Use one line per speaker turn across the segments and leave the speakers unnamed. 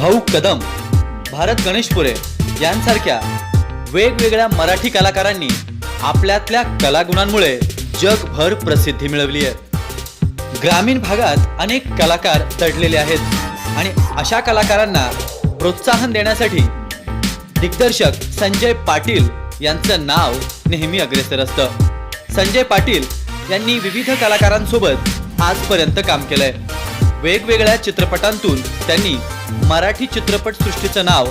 भाऊ कदम भारत गणेशपुरे यांसारख्या वेगवेगळ्या मराठी कलाकारांनी आपल्यातल्या कलागुणांमुळे जगभर प्रसिद्धी मिळवली आहे. ग्रामीण भागात अनेक कलाकार तडलेले आहेत आणि अशा कलाकारांना प्रोत्साहन देण्यासाठी दिग्दर्शक संजय पाटील यांचं नाव नेहमी अग्रेसर असतं. संजय पाटील यांनी विविध कलाकारांसोबत आजपर्यंत काम केलंय. वेगवेगळ्या चित्रपटांतून त्यांनी मराठी चित्रपटसृष्टीचं नाव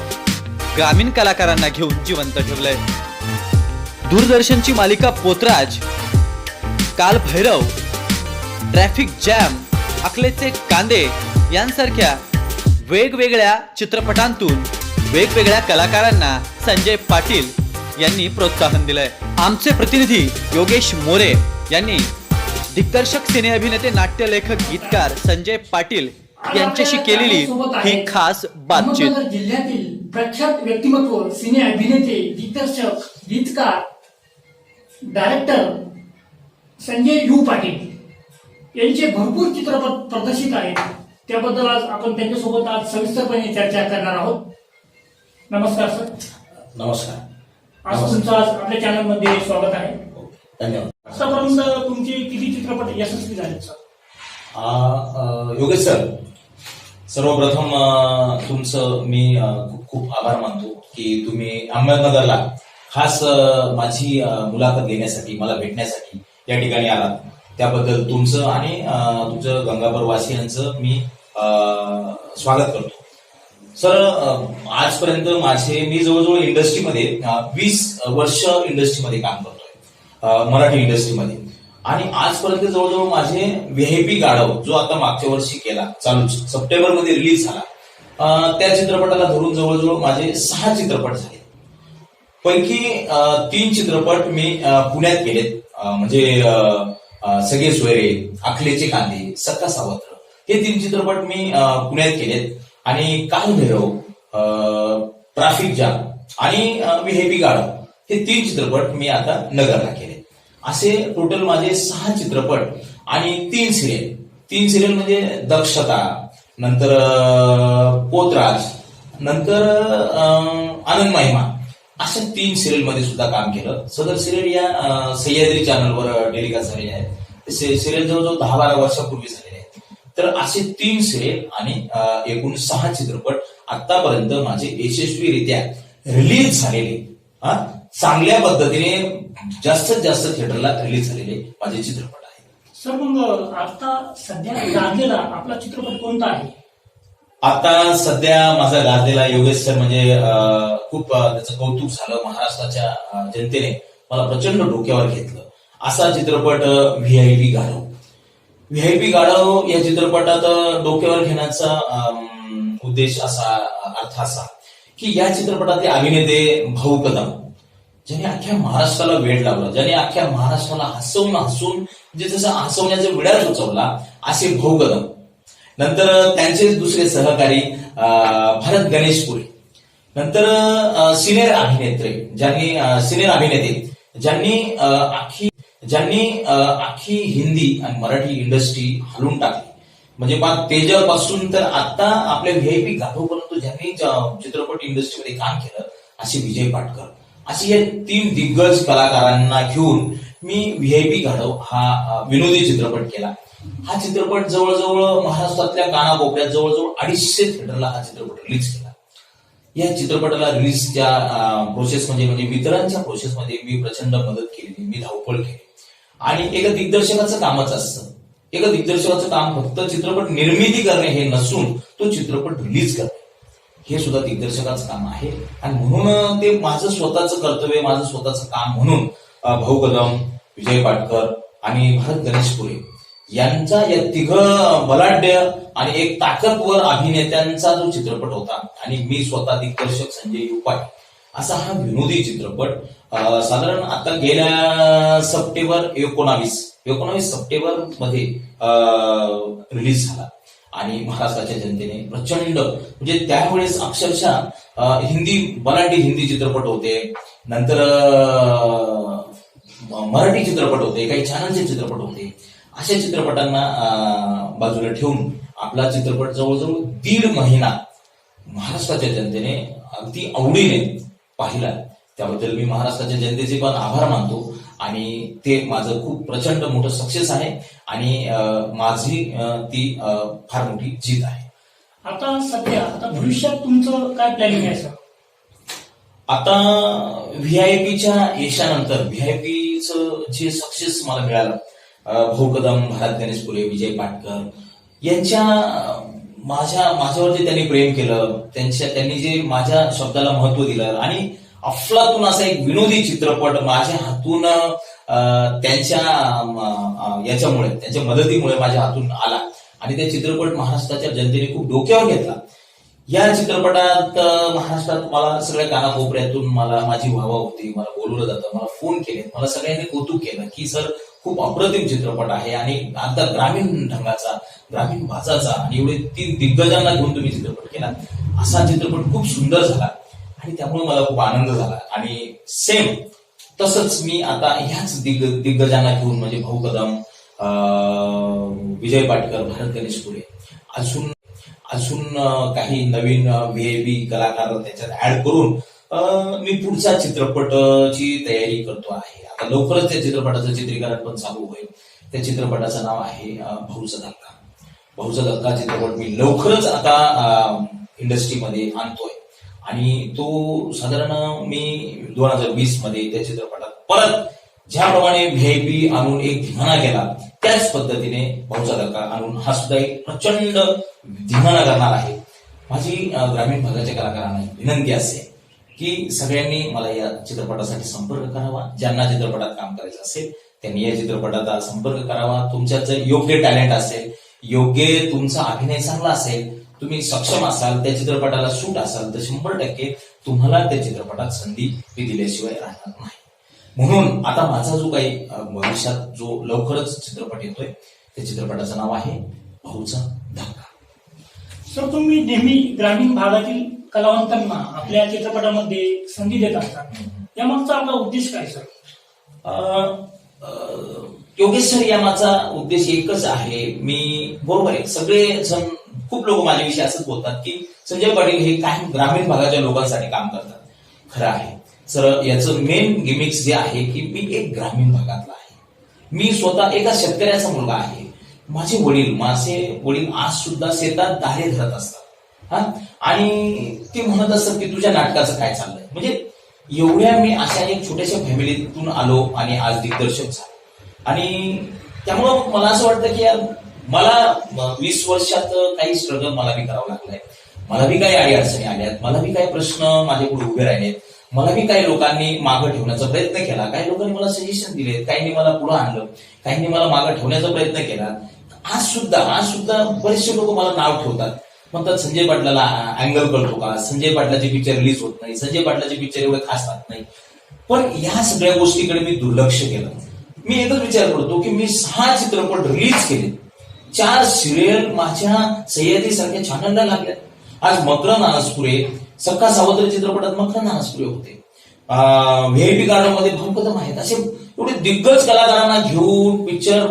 ग्रामीण कलाकारांना घेऊन जिवंत ठेवलंय दूरदर्शनची मालिका पोतराज काल भैरव ट्रॅफिक जॅम अकलेचे कांदे यांसारख्या वेगवेगळ्या चित्रपटांतून वेगवेगळ्या कलाकारांना संजय पाटील यांनी प्रोत्साहन दिलंय. आमचे प्रतिनिधी योगेश मोरे यांनी दिग्दर्शक सिने अभिनेते नाट्य लेखक गीतकार संजय पाटील यांच्याशी केलेली ही खास बातचीत.
जिल्ह्यातील प्रख्यात व्यक्तिमत्व सिने अभिनेते दिग्दर्शक गीतकार डायरेक्टर संजय यू पाटील यांचे भरपूर चित्रपट प्रदर्शित आहेत. त्याबद्दल आज आपण त्यांच्यासोबत आज सविस्तरपणे चर्चा करणार आहोत. नमस्कार सर.
नमस्कार.
आज तुमचं आज आपल्या चॅनलमध्ये स्वागत आहे.
धन्यवाद.
आतापर्यंत तुमचे किती चित्रपट यशस्वी झाले सर?
योगेश सर सर्वप्रथम तुमचं मी खूप खूप आभार मानतो की तुम्ही अहमदनगरला खास माझी मुलाखत घेण्यासाठी मला भेटण्यासाठी या ठिकाणी आलात. त्याबद्दल तुमचं आणि तुमचं गंगापूर वासियांचं मी स्वागत करतो. सर आजपर्यंत माझे मी जवळजवळ इंडस्ट्रीमध्ये वीस वर्ष इंडस्ट्रीमध्ये काम करतोय. मराठी इंडस्ट्रीमध्ये. आणि आजपर्यंत जवळजवळ माझे व्हीआयपी गाढव जो आता मागच्या वर्षी केला चालूच सप्टेंबरमध्ये रिलीज झाला त्या चित्रपटाला धरून जवळजवळ माझे सहा चित्रपट झाले. पैकी तीन चित्रपट मी पुण्यात केलेत. म्हणजे सगळे सोयरे आखलेचे कांदे सक्का सावत्र हे तीन चित्रपट मी पुण्यात केलेत. आणि काल भैरव ट्राफिक जाम आणि व्हीआयपी गाढव हे तीन चित्रपट मी आता नगरला केले असे टोटल माझे सहा चित्रपट आणि तीन सिरियल तीन सिरियल म्हणजे दक्षता नंतर पोतराज नंतर आनंद महिमा. अशा तीन सिरियलमध्ये सुद्धा काम केलं. सदर सिरियल या सह्याद्री चॅनलवर टेलिकास्ट झालेले आहेत सिरियल जवळजवळ दहा बारा वर्षापूर्वी झालेले आहेत तर असे तीन सिरियल आणि एकूण सहा चित्रपट आतापर्यंत माझे यशस्वीरित्या रिलीज झालेले. हा? चांगल्या पद्धतीने जास्तीत जास्त थिएटरला रिलीज झालेले माझे चित्रपट आहेत.
सर मग आता सध्या गाजलेला आपला चित्रपट कोणता आहे?
आता सध्या माझा गाजलेला योगेश सर म्हणजे खूप त्याचं कौतुक झालं महाराष्ट्राच्या जनतेने. मला प्रचंड डोक्यावर घेतलं. असा चित्रपट व्हीआयपी गाढव. व्हीआयपी गाढव या चित्रपटात डोक्यावर घेण्याचा उद्देश असा अर्थ असा की या चित्रपटातले अभिनेते भाऊ कदम. ज्याने अख्ख्या महाराष्ट्राला वेळ लावला ज्याने अख्ख्या महाराष्ट्राला हसवून हसून म्हणजे जसं हसवण्याचा विडाच उचवला असे भाऊ कदम नंतर त्यांचे दुसरे सहकारी अं, भरत गणेशपुरे. नंतर सिनियर अभिनेत्री ज्यांनी सिनियर अभिनेते ज्यांनी अख्खी ज्यांनी अख्खी हिंदी आणि मराठी इंडस्ट्री हलवून टाकली. म्हणजे पा तेजापासून तर आता आपल्या व्हीआयपी गाठोपर्यंत ज्यांनी चित्रपट इंडस्ट्रीमध्ये काम केलं असे विजय पाटकर. असे या तीन दिग्गज कलाकारांना घेऊन मी व्हीआयपी गाढव हा विनोदी चित्रपट केला. हा चित्रपट जवळजवळ महाराष्ट्रातल्या कानाकोपऱ्यात जवळजवळ अडीचशे थिएटरला हा चित्रपट रिलीज केला. या चित्रपटाला रिलीजच्या प्रोसेसमध्ये म्हणजे वितरणच्या प्रोसेसमध्ये मी प्रचंड मदत केली मी धावपळ केली. आणि एका दिग्दर्शकाचं कामच असतं. एका दिग्दर्शकाचं काम फक्त चित्रपट निर्मिती करणे हे नसून तो चित्रपट रिलीज करणे. हे सुद्धा दिग्दर्शकाचं काम आहे. आणि म्हणून ते माझं स्वतःचं कर्तव्य माझं स्वतःचं काम म्हणून भाऊ कदम विजय पाटकर आणि भरत गणेशपुरे यांचा या तिघ बलाढ्य आणि एक ताकदवर अभिनेत्यांचा जो चित्रपट होता आणि मी स्वतः दिग्दर्शक संजय उपाय असा हा विनोदी चित्रपट साधारण आता गेल्या सप्टेंबर एकोणावीस एकोणावीस सप्टेंबरमध्ये रिलीज झाला. आणि महाराष्ट्राच्या जनतेने प्रचंड म्हणजे त्यावेळेस अक्षरशः हिंदी मराठी हिंदी चित्रपट होते. नंतर मराठी चित्रपट होते काही चॅनलचे चित्रपट होते. अशा चित्रपटांना बाजूला ठेवून आपला चित्रपट जवळजवळ दीड महिना महाराष्ट्राच्या जनतेने अगदी आवडीने पाहिला. त्याबद्दल मी महाराष्ट्राच्या जनतेचे पण आभार मानतो. आणि ते माझं खूप प्रचंड मोठं सक्सेस आहे. आणि माझी ती फार मोठी जीत आहे.
आता सध्या आता भविष्यात तुमचं काय प्लॅनिंग आहे सर
आता व्ही आय पीच्या यशानंतर व्ही आय पीचं जे सक्सेस मला मिळालं भाऊ कदम भारत गणेश पुरे विजय पाटकर यांच्या माझ्या माझ्यावर जे त्यांनी प्रेम केलं त्यांच्या त्यांनी जे माझ्या शब्दाला महत्त्व दिलं आणि अफलातून असा एक विनोदी चित्रपट माझ्या हातून त्यांच्या याच्यामुळे त्यांच्या मदतीमुळे माझ्या हातून आला. आणि त्या चित्रपट महाराष्ट्राच्या जनतेने खूप डोक्यावर घेतला. या चित्रपटात महाराष्ट्रात मला सगळ्या कानाकोपऱ्यातून मला माझी व्हावा होती मला बोलवलं जातं मला फोन केले मला सगळ्यांनी कौतुक केलं की सर खूप अप्रतिम चित्रपट आहे आणि आता ग्रामीण ढंगाचा ग्रामीण भाषाचा आणि एवढे तीन दिग्गजांना घेऊन तुम्ही चित्रपट केला असा चित्रपट खूप सुंदर झाला. आणि त्यामुळे मला खूप आनंद झाला. आणि सेम तसंच मी आता ह्याच दिग्ग दिग्गजांना घेऊन म्हणजे भाऊ कदम विजय पाटकर भारत गणेश पुढे अजून अजून काही नवीन व्हीआयपी कलाकार त्याच्यात ऍड करून मी पुढच्या चित्रपटाची तयारी करतो आहे. आता लवकरच त्या चित्रपटाचं चित्रीकरण पण चालू होईल. त्या चित्रपटाचं नाव आहे भाऊचा धक्का. भाऊचा धक्का चित्रपट मी लवकरच आता इंडस्ट्रीमध्ये आणतोय. आणि तो साधारण मी दोन हजार वीसमध्ये त्या चित्रपटात परत ज्याप्रमाणे व्हीआयपी आणून एक धिंगाणा केला त्याच पद्धतीने भाऊचा धक्का आणून हा सुद्धा एक प्रचंड धिंगाणा करणार आहे. माझी ग्रामीण भागाच्या कलाकारांना विनंती असेल की सगळ्यांनी मला या चित्रपटासाठी संपर्क करावा. ज्यांना चित्रपटात काम करायचं असेल त्यांनी या चित्रपटाचा संपर्क करावा. तुमच्यात जर योग्य टॅलेंट असेल योग्य तुमचा अभिनय चांगला असेल तुम्ही सक्षम असाल त्या चित्रपटाला सूट असाल तर शंभर टक्के तुम्हाला त्या चित्रपटात संधी मी दिल्याशिवाय राहणार नाही. म्हणून आता माझा जो काही भविष्यात जो लवकरच चित्रपट येतोय त्या चित्रपटाचं नाव आहे भाऊचा धक्का.
सर तुम्ही नेहमी ग्रामीण भागातील कलावंतांना आपल्या चित्रपटामध्ये संधी देत असतात यामागचा आपला उद्देश काय सर?
अं, योगेश्वर या माझा उद्देश एकच आहे. मी बरोबर आहे सगळे जण खूप लोक माझ्याविषयी असंच बोलतात की संजय पाटील हे काही ग्रामीण भागाच्या लोकांसाठी काम करतात. खरं आहे. सर याचं मेन गिमिक्स जे आहे की मी एक ग्रामीण भागातला आहे. मी स्वतः एका शेतकऱ्याचा मुलगा आहे. माझे वडील माझे वडील आज सुद्धा शेतात दारे धरत असतात. हा? आणि ते म्हणत असतात की तुझ्या नाटकाचं काय चाललंय? म्हणजे एवढ्या मी अशा एक छोट्याशा फॅमिलीतून आलो आणि आज दिग्दर्शक झालो. आणि त्यामुळं मला असं वाटतं की यार मला वीस वर्षात काही स्ट्रगल मला बी करावं लागलंय. मला बी काही अडी अडचणी आल्यात. मला बी काही प्रश्न माझ्यापुढे उभे राहिलेत. मला बी काही लोकांनी मागं ठेवण्याचा प्रयत्न केला. काही लोकांनी मला सजेशन दिले. काहींनी मला पुढे आणलं. काहींनी मला मागं ठेवण्याचा प्रयत्न केला. आज सुद्धा आज सुद्धा बरेचसे लोक मला नाव ठेवतात. म्हणतात संजय पाटलाला अँगल करतो का? संजय पाटलाचे पिक्चर रिलीज होत नाही. संजय पाटलाचे पिक्चर एवढे खास राहत नाही. पण या सगळ्या गोष्टीकडे मी दुर्लक्ष केलं. मी एकच विचार करतो की मी सहा चित्रपट रिलीज केले चार सिरियल माझ्या सह्याद्री सारख्या छानंदा लागल्या. आज मकरन नानसपुरे सक्का सावत्र चित्रपटात मकरन नानसपुरे होते. व्हीआयपी गार्डनमध्ये भाऊ आहेत. असे एवढे दिग्गज कलाकारांना घेऊन पिक्चर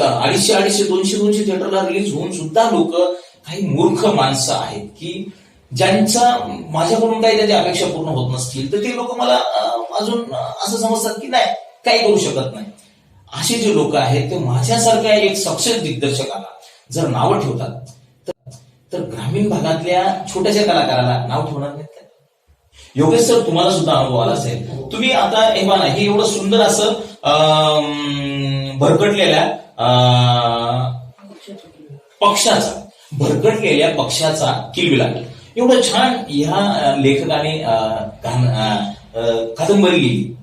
अडीचशे अडीचशे दोनशे दोनशे थिएटरला रिलीज होऊन सुद्धा लोक काही मूर्ख माणसं आहेत की ज्यांचा माझ्याकडून काही त्याची अपेक्षा पूर्ण होत नसतील. तर ते लोक मला अजून असं समजतात की नाही काही करू शकत नाही. असे जे लोक आहेत ते माझ्यासारख्या एक सक्सेस दिग्दर्शकाला जर नावं ठेवतात तर- ग्रामीण भागातल्या छोट्याशा कलाकाराला नाव ठेवणार नाहीत योगेश सर तुम्हाला सुद्धा अनुभव आला असेल. तुम्ही आता हे बघा हे एवढं सुंदर असं अं, भरकटलेल्या पक्षाचा भरकटलेल्या पक्षाचा किलबिला एवढं छान ह्या लेखकाने कादंबरी लिहिली.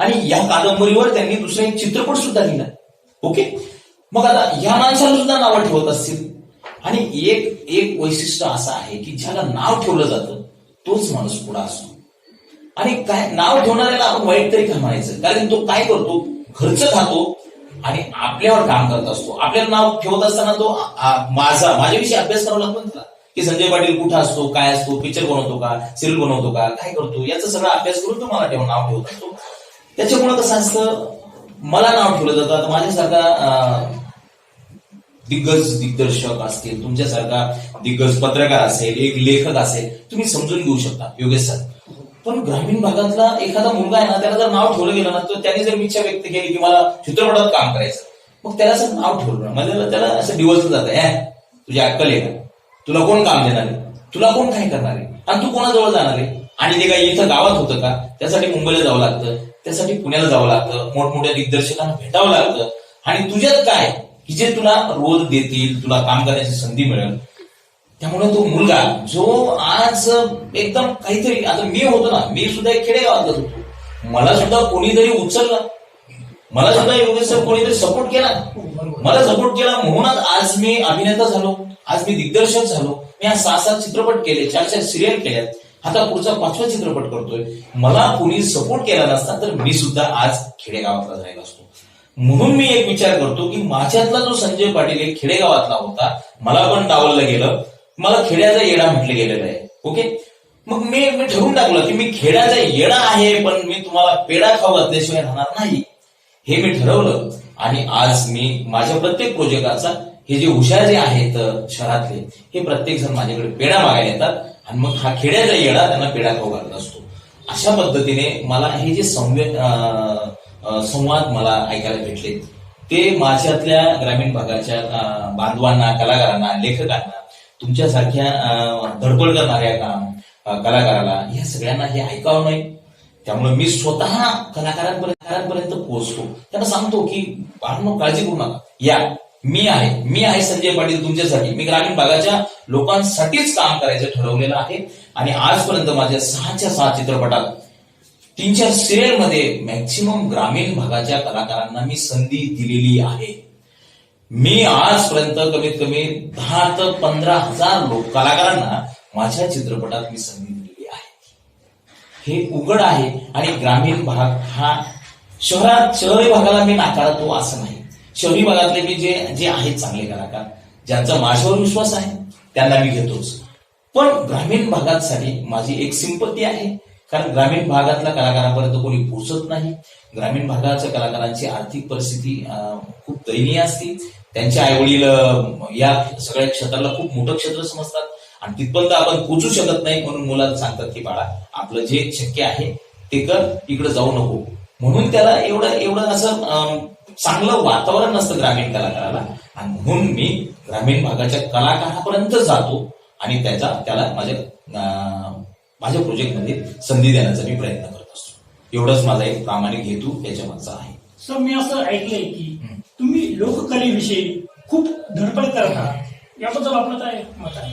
आणि या कादंबरीवर त्यांनी दुसरा एक चित्रपट सुद्धा लिहिला. ओके? मग आता ह्या माणसाला सुद्धा नावं ठेवत असतील. आणि एक एक वैशिष्ट्य असं आहे की ज्याला नाव ठेवलं जातं तोच माणूस पुढा असतो. आणि काय नाव ठेवणाऱ्याला आपण वाईट तरी म्हणायचं? कारण तो काय करतो? खर्च खातो आणि आपल्यावर काम करत असतो. आपल्याला नाव ठेवत असताना तो माझा माझ्याविषयी अभ्यास करावा लागतो त्याला. की संजय पाटील कुठं असतो? काय असतो? पिक्चर बनवतो का? सिरियल बनवतो का? काय करतो? याचा सगळा अभ्यास करून तो मला ठेव नाव ठेवत असतो. त्याच्यामुळे कसं असतं मला नाव ठेवलं जातं. आता माझ्यासारखा दिग्गज दिग्दर्शक असतील तुमच्यासारखा दिग्गज पत्रकार असेल एक लेखक असेल तुम्ही समजून घेऊ शकता योगेश सर. पण ग्रामीण भागातला एखादा मुलगा आहे ना त्याला जर नाव ठेवलं गेलं ना तर त्याने जर इच्छा व्यक्त केली की मला चित्रपटात काम करायचं मग त्याला असं नाव ठेवलं ना म्हणजे त्याला असं डिवचलं जातं "ए, तुझी अक्कल आहे तुला कोण काम देणार आहे? तुला कोण काय करणार आहे? आणि तू कोणाजवळ जाणार आहे? आणि ते काही इथं गावात होतं का? त्यासाठी मुंबईला जावं लागतं. त्यासाठी पुण्याला जावं लागतं मोठमोठ्या दिग्दर्शकांना भेटावं लागतं. आणि तुझ्यात काय? की जे तुला रोल देतील तुला काम करण्याची संधी मिळेल त्यामुळे तो मुलगा जो आज एकदम काहीतरी आता मी होतो ना मी सुद्धा एक खेडेगावातच होतो. मला सुद्धा कोणीतरी उचललं. मला सुद्धा योगेश सर कोणीतरी सपोर्ट केला. मला सपोर्ट केला म्हणूनच आज मी अभिनेता झालो आज मी दिग्दर्शक झालो. मी आज सहा सात चित्रपट केले चार चार सिरियल केल्यात. आता पुढचा पाचवा चित्रपट करतोय. मला कोणी सपोर्ट केला नसता तर मी सुद्धा आज खेडेगावातला राहिला असतो. म्हणून मी एक विचार करतो की माझ्यातला जो संजय पाटील एक खेडेगावातला होता मला पण डावललं गेलं. मला खेड्याचा येडा म्हटलं गेलेलं आहे. ओके? मग मी मी ठरवून टाकलं की मी खेड्याचा येडा आहे पण मी तुम्हाला पेडा खाऊ घातल्याशिवाय राहणार नाही. हे मी ठरवलं. आणि आज मी माझ्या प्रत्येक प्रोजेक्टाचा हे जे हुशार जे आहेत शहरातले हे प्रत्येक जण माझ्याकडे पेढा मागायला येतात. आणि मग हा खेड्याचा येडा त्यांना पेढा खाऊ घालत असतो. अशा पद्धतीने मला हे जे संवे संवाद मला ऐकायला भेटले ते माझ्यातल्या ग्रामीण भागाच्या बांधवांना कलाकारांना लेखकांना तुमच्यासारख्या धडपड करणाऱ्या काम कलाकाराला या सगळ्यांना हे ऐकावं नाही. त्यामुळे मी स्वतः कलाकारांपर्यंत पोहोचतो. त्यांना सांगतो की बाळांनो काळजी करू नका. या. मी आहे. मी आहे संजय पाटील तुमच्यासाठी. मी ग्रामीण भागाच्या लोकांसाठीच काम करायचं ठरवलेलं आहे. आणि आजपर्यंत माझ्या सहाच्या सहा चित्रपटात तीन चार सिरियलमध्ये मॅक्सिमम ग्रामीण भागाच्या कलाकारांना मी संधी दिलेली आहे. मी आजपर्यंत कमीत कमी दहा ते पंधरा हजार लोक कलाकारांना माझ्या चित्रपटात मी संधी दिलेली आहे. हे उघड आहे. आणि ग्रामीण भाग हा शहरात शहरी भागाला मी नाकारतो असं नाही. शहरी भागातले मी जे जे आहेत चांगले कलाकार ज्यांचा माझ्यावर विश्वास आहे त्यांना मी घेतोच. पण ग्रामीण भागासाठी माझी एक सिंपती आहे. कारण ग्रामीण भागातल्या कलाकारांपर्यंत कोणी पोहोचत नाही. ग्रामीण भागाच्या कलाकारांची आर्थिक परिस्थिती खूप दयनीय असते. त्यांचे आईवडील या सगळ्या क्षेत्राला खूप मोठं क्षेत्र समजतात. आणि तिथपर्यंत आपण पोचू शकत नाही म्हणून मुलांना सांगतात की बाळा आपलं जे शक्य आहे ते कर इकडे जाऊ नको. म्हणून त्याला एवढं एवढं असं चांगलं वातावरण नसतं ग्रामीण कलाकाराला. आणि म्हणून मी ग्रामीण भागाच्या कलाकारापर्यंत जातो आणि त्याचा त्याला माझ्या माझ्या प्रोजेक्टमध्ये संधी देण्याचा मी प्रयत्न करत असतो. एवढंच माझा एक प्रामाणिक हेतू याच्या मागचा आहे.
सर मी असं ऐकलंय की तुम्ही लोककलेविषयी खूप धडपड करत आहात. याबद्दल आपलं काय मत आहे?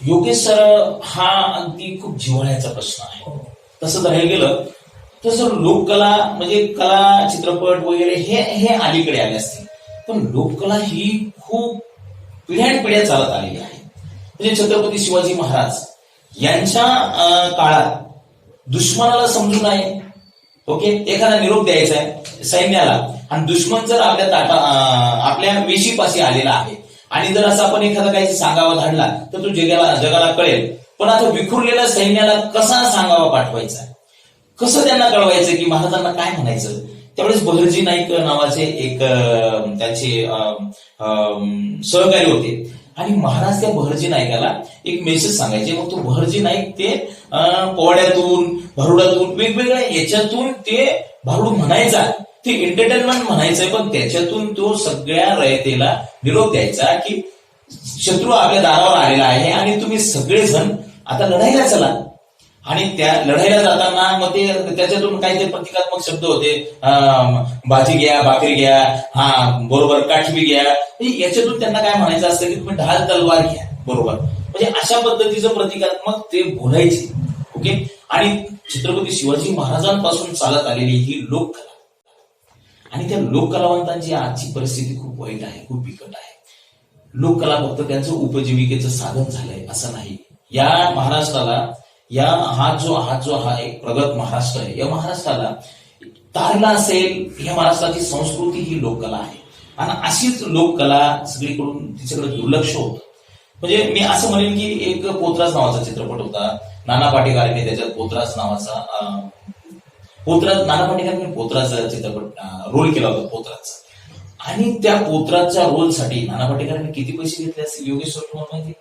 योगेश सर हा अगदी खूप जिव्हाळ्याचा प्रश्न आहे. तसं धरायला गेलं तसं लोककला म्हणजे कला चित्रपट वगैरे हे हे अलीकडे आले असतील पण लोककला ही खूप पिढ्यानपिढ्या चालत आलेली आहे. म्हणजे छत्रपती शिवाजी महाराज यांच्या काळात दुश्मनाला समजून आहे ओके? एखादा निरोप द्यायचा आहे सैन्याला. आणि दुश्मन जर आपल्या ताटा आपल्या वेशीपाशी आलेला आहे आणि जर असं आपण एखादा काही सांगावा धाडला तर तो जगाला जगाला कळेल. पण आता विखुरलेल्या सैन्याला कसा सांगावा पाठवायचा कसं त्यांना कळवायचं की महाराजांना काय म्हणायचं? त्यावेळेस बहरजी नाईक नावाचे एक त्याचे त्यांचे सहकारी होते. आणि महाराज त्या बहरजी नाईकाला एक मेसेज सांगायचे. मग तो बहरजी नाईक ते पोवाड्यातून भारुडातून वेगवेगळ्या याच्यातून ते भारुड म्हणायचा. ते एंटरटेनमेंट म्हणायचंय पण त्याच्यातून तो सगळ्या रयतेला निरोप द्यायचा की शत्रू आपल्या दारावर आलेला आहे आणि तुम्ही सगळेजण आता लढाईला चला. आणि त्या लढाईला जाताना मग ते त्याच्यातून काही ते प्रतिकात्मक शब्द होते. भाजी घ्या भाकरी घ्या हा बरोबर काठवी घ्या. याच्यातून त्यांना काय म्हणायचं असतं की तुम्ही ढाल तलवार घ्या बरोबर. म्हणजे अशा पद्धतीचं प्रतिकात्मक ते बोलायचे. ओके? आणि छत्रपती शिवाजी महाराजांपासून चालत आलेली ही लोककला. आणि त्या लोककलावंतांची आजची परिस्थिती खूप वाईट आहे खूप बिकट आहे. लोककला फक्त त्यांचं उपजीविकेचं साधन झालंय असं नाही. या महाराष्ट्राला या हा जो हा जो हा एक प्रगत महाराष्ट्र आहे. या महाराष्ट्राला तारला असेल या महाराष्ट्राची संस्कृती ही लोककला आहे. आणि अशीच लोककला सगळीकडून तिच्याकडे दुर्लक्ष होत. म्हणजे मी असं म्हणेन की एक पोतराज नावाचा चित्रपट होता. नाना पाटेकरांनी त्याच्यात पोत्रास नावाचा पोत्रास नाना पाटेकरांनी पोत्राचा चित्रपट रोल केला होता पोत्राचा आणि त्या पोत्राच्या रोलसाठी नाना पाटेकरांनी किती पैसे घेतले असतील योगेश्वर सर माहिती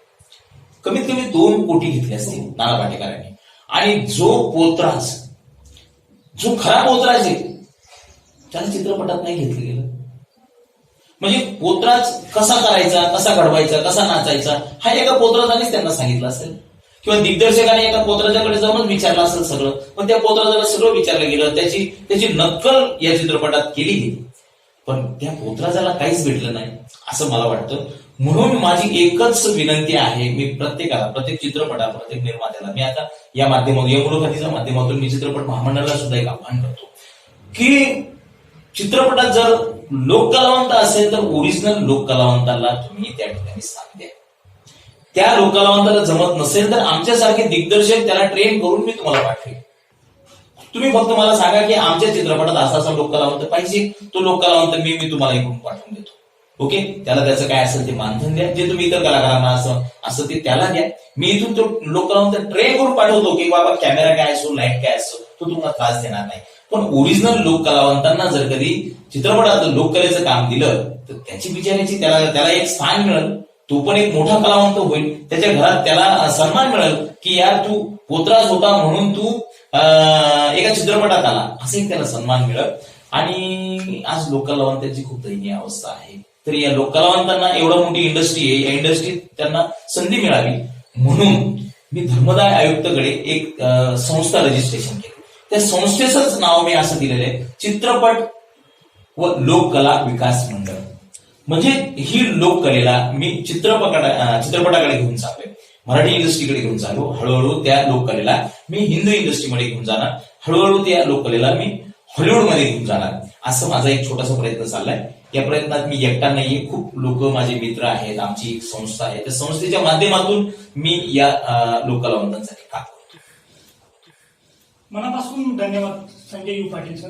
कमीत कमी दोन कोटी घेतले असतील नाना पाटेकरांनी. आणि जो पोत्राज जो खरा पोत्राज आहे त्याला चित्रपटात नाही घेतलं गेलं. म्हणजे पोत्राज कसा करायचा कसा घडवायचा कसा नाचायचा हा एका पोत्राजानेच त्यांना सांगितलं असेल. किंवा दिग्दर्शकाने एका पोत्राजाकडे जाऊनच विचारलं असेल सगळं पण त्या पोत्राजाला सगळं विचारलं गेलं त्याची त्याची नक्कल या चित्रपटात केली गेली. पण त्या पोत्राजाला काहीच भेटलं नाही असं मला वाटतं. म्हणून माझी एकच विनंती आहे मी प्रत्येकाला प्रत्येक चित्रपटाला प्रत्येक निर्मात्याला मी आता या माध्यमातून या मुलाखतीच्या माध्यमातून मी चित्रपट महामंडळाला सुद्धा एक आव्हान करतो. की चित्रपटात जर लोक कलावंत असेल तर ओरिजिनल लोक कलावंताला तुम्ही त्या ठिकाणी स्थान द्या. त्या लोक कलावंताला जमत नसेल तर आमच्यासारखे दिग्दर्शक त्याला ट्रेन करून मी तुम्हाला पाठवेन. तुम्ही फक्त मला सांगा की आमच्या चित्रपटात असा असा लोक कलावंत पाहिजे तो लोक कलावंत मी मी तुम्हाला इकडून पाठवून देतो. ओके? त्याला त्याचं काय असेल ते मानधन द्या. जे तुम्ही इतर कलाकारांना असं असं ते त्याला द्या. मी इथून तो लोक कलावंत ट्रेन करून पाठवतो की बाबा कॅमेरा काय असो लाइट काय असो तो तुम्हाला त्रास देणार नाही. पण ओरिजिनल लोक कलावंतांना जर कधी चित्रपटात लोककलेचं काम दिलं तर त्याची बिचारायची त्याला त्याला एक स्थान मिळेल. तो पण एक मोठा कलावंत होईल. त्याच्या घरात त्याला सन्मान मिळेल की यार तू पोत्रास होता म्हणून तू एका चित्रपटात आला. असं त्याला सन्मान मिळत आणि आज लोक कलावंतांची खूप दयनीय अवस्था आहे. तर या लोक कलावंतांना एवढं मोठी इंडस्ट्री आहे या इंडस्ट्रीत त्यांना संधी मिळावी म्हणून मी धर्मदाय आयुक्तकडे एक संस्था रजिस्ट्रेशन केली. त्या संस्थेचंच नाव मी असं दिलेलं आहे चित्रपट व लोककला विकास मंडळ. म्हणजे ही लोककलेला मी चित्रपटा चित्रपटाकडे घेऊन चाललोय. मराठी इंडस्ट्रीकडे घेऊन चालू हळूहळू त्या लोककलेला मी हिंदू इंडस्ट्रीमध्ये घेऊन जाणार. हळूहळू त्या लोककलेला मी हॉलिवूडमध्ये घेऊन जाणार. असं माझा एक छोटासा प्रयत्न चाललाय. या प्रयत्नात मी एकटा नाहीये. खूप लोक माझे मित्र आहेत आमची एक संस्था आहे. त्या संस्थेच्या माध्यमातून मी या अं, काम करतो
मनापासून धन्यवाद संजय यू पाटील सर.